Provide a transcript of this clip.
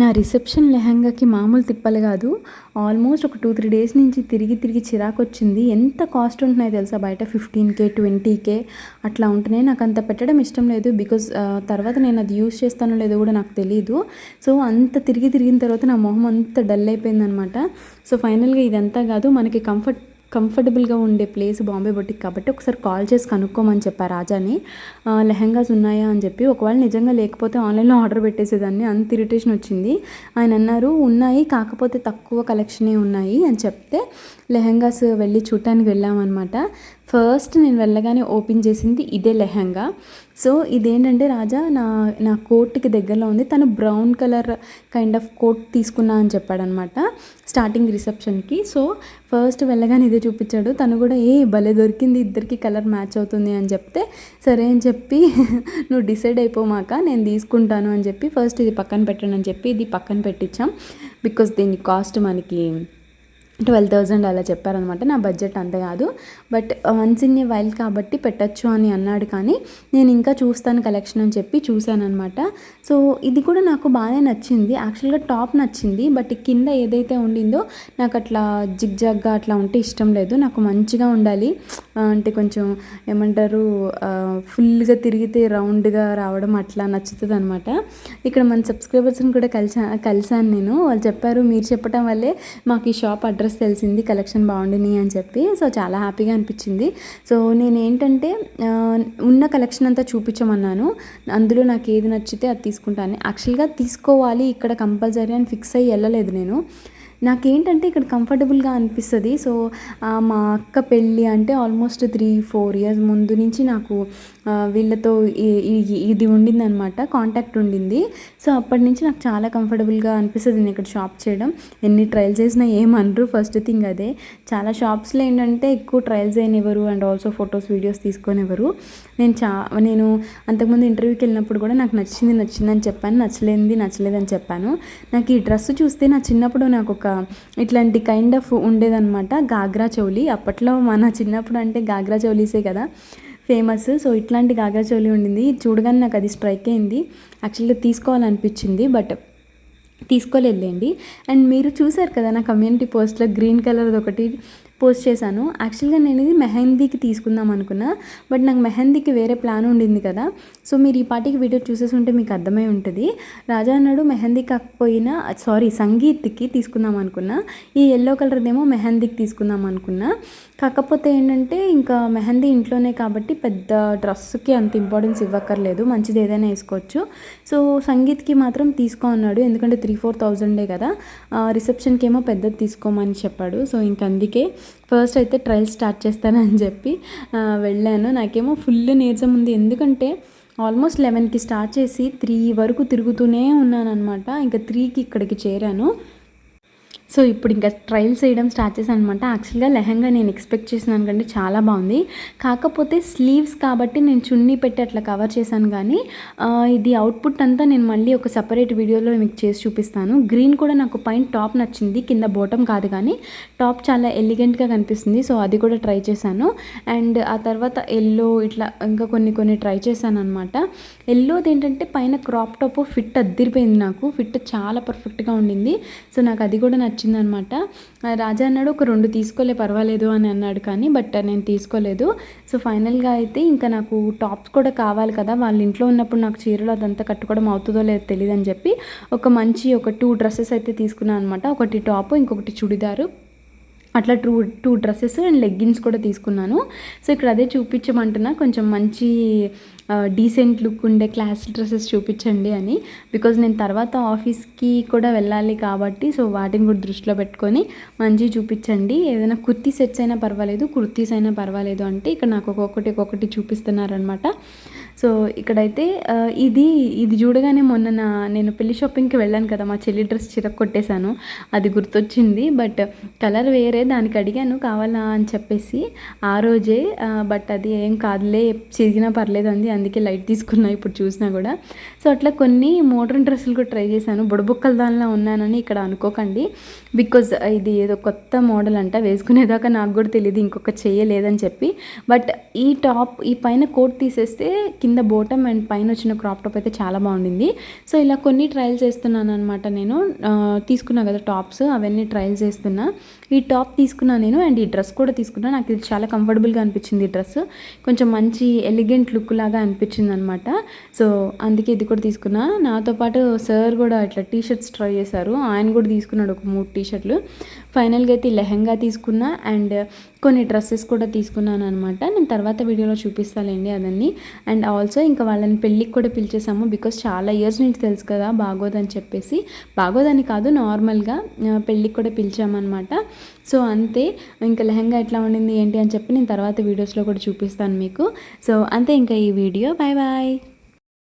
నా రిసెప్షన్ లెహంగాకి మామూలు తిప్పలు కాదు. ఆల్మోస్ట్ ఒక టూ త్రీ డేస్ నుంచి తిరిగి తిరిగి చిరాకు వచ్చింది ఎంత కాస్ట్ ఉంటున్నాయి తెలుసా బయట? ఫిఫ్టీన్ కే ట్వంటీ కే అట్లా ఉంటున్నాయి. నాకు అంత పెట్టడం ఇష్టం లేదు బికాజ్ తర్వాత నేను అది యూస్ చేస్తానో లేదో కూడా నాకు తెలియదు సో అంత తిరిగి తిరిగిన తర్వాత నా మొహం అంత డల్ అయిపోయిందనమాట. సో ఫైనల్గా ఇదంతా కాదు. మనకి కంఫర్ట్ కంఫర్టబుల్గా ఉండే ప్లేస్ బాంబే బొటిక్ కాబట్టి ఒకసారి కాల్ చేసి కనుక్కోమని చెప్పారు రాజాని. లెహంగాస్ ఉన్నాయా? అని చెప్పి. ఒకవేళ నిజంగా లేకపోతే ఆన్లైన్లో ఆర్డర్ పెట్టేసేదాన్ని. అంత ఇరిటేషన్ వచ్చింది. ఆయన అన్నారు ఉన్నాయి కాకపోతే తక్కువ కలెక్షనే ఉన్నాయి అని చెప్తే లెహంగాస్ వెళ్ళి చూడటానికి వెళ్ళామన్నమాట. ఫస్ట్ నేను వెళ్ళగానే ఓపెన్ చేసింది ఇదే లెహంగా. సో ఇదేంటంటే రాజా నా నా కోట్కి దగ్గరలో ఉంది. తను brown colour kind of coat తీసుకున్నా అని చెప్పాడనమాట స్టార్టింగ్ రిసెప్షన్కి సో ఫస్ట్ వెళ్ళగానే ఇదే చూపించాడు. తను కూడా ఏ భలే దొరికింది ఇద్దరికి కలర్ మ్యాచ్ అవుతుంది అని చెప్తే సరే అని చెప్పి నువ్వు డిసైడ్ అయిపోమాక నేను తీసుకుంటాను అని చెప్పి ఫస్ట్ ఇది పక్కన పెట్టండి అని చెప్పి ఇది పక్కన పెట్టించాం బికాస్ దీని కాస్ట్ మనకి ట్వెల్వ్ థౌజండ్ అలా చెప్పారనమాట. నా బడ్జెట్ అంత కాదు. But once in a while కాబట్టి పెట్టచ్చు అని అన్నాడు కానీ నేను ఇంకా చూస్తాను కలెక్షన్ అని చెప్పి చూశాను అనమాట సో ఇది కూడా నాకు బాగానే నచ్చింది. యాక్చువల్గా టాప్ నచ్చింది. బట్ కింద ఏదైతే ఉండిందో నాకు అట్లా జిగ్జాగ్గా అట్లా ఉంటే ఇష్టం లేదు. నాకు మంచిగా ఉండాలి. అంటే కొంచెం ఏమంటారు ఫుల్గా తిరిగితే రౌండ్గా రావడం అట్లా నచ్చుతుంది అనమాట ఇక్కడ మన సబ్స్క్రైబర్స్ని కూడా కలిసా కలిసాను నేను. వాళ్ళు చెప్పారు మీరు చెప్పడం వల్లే మాకు ఈ షాప్ అడ్రస్ అడ్రస్ తెలిసింది కలెక్షన్ బాగుండినాయి అని చెప్పి సో చాలా హ్యాపీగా అనిపించింది. సో నేను ఏంటంటే ఉన్న కలెక్షన్ అంతా చూపించమన్నాను. అందులో నాకు ఏది నచ్చితే అది తీసుకుంటాను. యాక్చువల్గా తీసుకోవాలి ఇక్కడ కంపల్సరీ అని ఫిక్స్ అయ్యి వెళ్ళలేదు నేను. నాకేంటంటే ఇక్కడ కంఫర్టబుల్గా అనిపిస్తుంది. సో మా అక్క పెళ్ళి అంటే ఆల్మోస్ట్ త్రీ ఫోర్ ఇయర్స్ ముందు నుంచి నాకు వీళ్ళతో ఇది ఉండింది అనమాట కాంటాక్ట్ ఉండింది. సో అప్పటి నుంచి నాకు చాలా కంఫర్టబుల్గా అనిపిస్తుంది నేను ఇక్కడ షాప్ చేయడం. ఎన్ని ట్రయల్స్ చేసినా ఏమనరు ఫస్ట్ థింగ్ అదే. చాలా షాప్స్లో ఏంటంటే ఎక్కువ ట్రయల్స్ అయినవరు అండ్ ఆల్సో ఫొటోస్ వీడియోస్ తీసుకునేవారు నేను చా నేను అంతకుముందు ఇంటర్వ్యూకి వెళ్ళినప్పుడు కూడా నాకు నచ్చింది నచ్చిందని చెప్పాను నచ్చలేనిది నచ్చలేదని చెప్పాను. నాకు ఈ డ్రెస్ చూస్తే నా చిన్నప్పుడు నాకు ఒక ఇట్లాంటి కైండ్ ఆఫ్ ఉండేదన్నమాట గాగ్రా చౌలి. అప్పట్లో మన చిన్నప్పుడు అంటే గాగ్రా చౌలీసే కదా ఫేమస్ సో ఇట్లాంటి గాగ్రా చౌలి ఉండింది. చూడగానే నాకు అది స్ట్రైక్ అయింది. యాక్చువల్గా తీసుకోవాలనిపించింది బట్ తీసుకోలేదులేండి. అండ్ మీరు చూసారు కదా నా కమ్యూనిటీ పోస్ట్లో గ్రీన్ కలర్ది ఒకటి పోస్ట్ చేశాను. యాక్చువల్గా నేను ఇది మెహందీకి తీసుకుందాం అనుకున్నా బట్ నాకు మెహందీకి వేరే ప్లాన్ ఉండింది కదా. సో మీరు ఈ పాటికి వీడియో చూసేసి ఉంటే మీకు అర్థమై ఉంటుంది. రాజా అన్నాడు మెహందీ కాకపోయినా సారీ సంగీత్కి తీసుకుందాం అనుకున్నా. ఈ ఎల్లో కలర్దేమో మెహందీకి తీసుకుందాం అనుకున్నా. కాకపోతే ఏంటంటే ఇంకా మెహందీ ఇంట్లోనే కాబట్టి పెద్ద డ్రెస్కి అంత ఇంపార్టెన్స్ ఇవ్వక్కర్లేదు. మంచిది ఏదైనా వేసుకోవచ్చు. సో సంగీత్కి మాత్రం తీసుకో అన్నాడు. ఎందుకంటే త్రీ ఫోర్ థౌజండే కదా. రిసెప్షన్కి ఏమో పెద్దది తీసుకోమని చెప్పాడు. సో ఇంక అందుకే ఫస్ట్ అయితే ట్రయల్ స్టార్ట్ చేస్తానని చెప్పి వెళ్ళాను. నాకేమో ఫుల్ నీరసం ఉంది. ఎందుకంటే ఆల్మోస్ట్ లెవెన్కి స్టార్ట్ చేసి త్రీ వరకు తిరుగుతూనే ఉన్నాను అనమాట ఇంకా త్రీకి ఇక్కడికి చేరాను. సో ఇప్పుడు ఇంకా ట్రయల్ చేయడం స్టార్ట్ చేశాను అనమాట యాక్చువల్గా లెహంగా నేను ఎక్స్పెక్ట్ చేసినాను కంటే చాలా బాగుంది. కాకపోతే స్లీవ్స్ కాబట్టి నేను చున్నీ పెట్టి అట్లా కవర్ చేశాను కానీ ఇది అవుట్పుట్ అంతా నేను మళ్ళీ ఒక సపరేట్ వీడియోలో మీకు చేసి చూపిస్తాను. గ్రీన్ కూడా నాకు పైన టాప్ నచ్చింది కింద బోటం కాదు కానీ టాప్ చాలా ఎలిగెంట్గా కనిపిస్తుంది. సో అది కూడా ట్రై చేశాను. అండ్ ఆ తర్వాత ఎల్లో ఇట్లా ఇంకా కొన్ని కొన్ని ట్రై చేశాను అనమాట ఎల్లోది ఏంటంటే పైన క్రాప్ టాప్ ఫిట్ అద్దిరిపోయింది నాకు. ఫిట్ చాలా పర్ఫెక్ట్గా ఉండింది. సో నాకు అది కూడా నచ్చింది. వచ్చిందనమాట. రాజా అన్నాడు ఒక రెండు తీసుకోలే పర్వాలేదు అని అన్నాడు కానీ బట్ నేను తీసుకోలేదు. సో ఫైనల్గా అయితే ఇంకా నాకు టాప్స్ కూడా కావాలి కదా వాళ్ళ ఇంట్లో ఉన్నప్పుడు నాకు చీరలు అదంతా కట్టుకోవడం అవుతుందో లేదో తెలియదు అని చెప్పి ఒక మంచి ఒక టూ డ్రెస్సెస్ అయితే తీసుకున్నాను అనమాట ఒకటి టాప్ ఇంకొకటి చుడిదారు. అట్లా two two dresses and leggings కూడా తీసుకున్నాను. సో ఇక్కడ అదే చూపించమంటున్నా. కొంచెం మంచి డీసెంట్ లుక్ ఉండే క్లాస్ డ్రెస్సెస్ చూపించండి అని. బికాజ్ నేను తర్వాత ఆఫీస్కి కూడా వెళ్ళాలి కాబట్టి సో వాటిని కూడా దృష్టిలో పెట్టుకొని మంచి చూపించండి. ఏదైనా కుర్తీ సెట్స్ అయినా పర్వాలేదు కుర్తీస్ అయినా పర్వాలేదు అంటే ఇక్కడ నాకు ఒక్కొక్కటి ఒక్కొక్కటి చూపిస్తున్నారనమాట సో ఇక్కడైతే ఇది ఇది చూడగానే మొన్న నా నేను పెళ్ళి షాపింగ్కి వెళ్ళాను కదా మా చెల్లి డ్రెస్ చిరక్ కొట్టేశాను అది గుర్తొచ్చింది బట్ కలర్ వేరే దానికి అడిగాను కావాలా అని చెప్పేసి ఆ రోజే బట్ అది ఏం కాదులే చిరిగినా పర్లేదు అంది అందుకే లైట్ తీసుకున్నా ఇప్పుడు చూసినా కూడా. సో అట్లా కొన్ని మోడర్న్ డ్రెస్సులు కూడా ట్రై చేశాను బుడబుక్కల దానిలో ఉన్నానని ఇక్కడ అనుకోకండి బికాజ్ ఇది ఏదో కొత్త మోడల్ అంట వేసుకునేదాకా నాకు కూడా తెలియదు ఇంకొక చేయలేదని చెప్పి బట్ ఈ టాప్ ఈ పైన కోట్ తీసేస్తే కింద కింద బోటమ్ అండ్ పైన వచ్చిన క్రాప్ టాప్ అయితే చాలా బాగుండింది. సో ఇలా కొన్ని ట్రయల్స్ చేస్తున్నాను అనమాట నేను తీసుకున్నా కదా టాప్స్ అవన్నీ ట్రయల్ చేస్తున్నా. ఈ టాప్ తీసుకున్నా నేను అండ్ ఈ డ్రెస్ కూడా తీసుకున్నా. నాకు ఇది చాలా కంఫర్టబుల్గా అనిపించింది ఈ డ్రెస్ కొంచెం మంచి ఎలిగెంట్ లుక్ లాగా అనిపించింది అనమాట సో అందుకే ఇది కూడా తీసుకున్నా. నాతో పాటు సార్ కూడా ఇట్లా టీ షర్ట్స్ ట్రై చేశారు. ఆయన కూడా తీసుకున్నాడు ఒక మూడు టీ షర్ట్లు ఫైనల్గా అయితే లెహంగా తీసుకున్నా అండ్ కొన్ని డ్రెస్సెస్ కూడా తీసుకున్నాను అనమాట నేను తర్వాత వీడియోలో చూపిస్తానండి అదన్నీ. అండ్ ఆల్సో ఇంకా వాళ్ళని పెళ్ళికి కూడా పిలిచేసాము బికాస్ చాలా ఇయర్స్ నుంచి తెలుసు కదా బాగోదని చెప్పేసి. బాగోదని కాదు నార్మల్గా పెళ్ళికి కూడా పిలిచామన్నమాట. సో అంతే ఇంకా లెహంగా ఎట్లా ఉండింది ఏంటి అని చెప్పి నేను తర్వాత వీడియోస్లో కూడా చూపిస్తాను మీకు. సో అంతే ఇంకా ఈ వీడియో. Bye bye.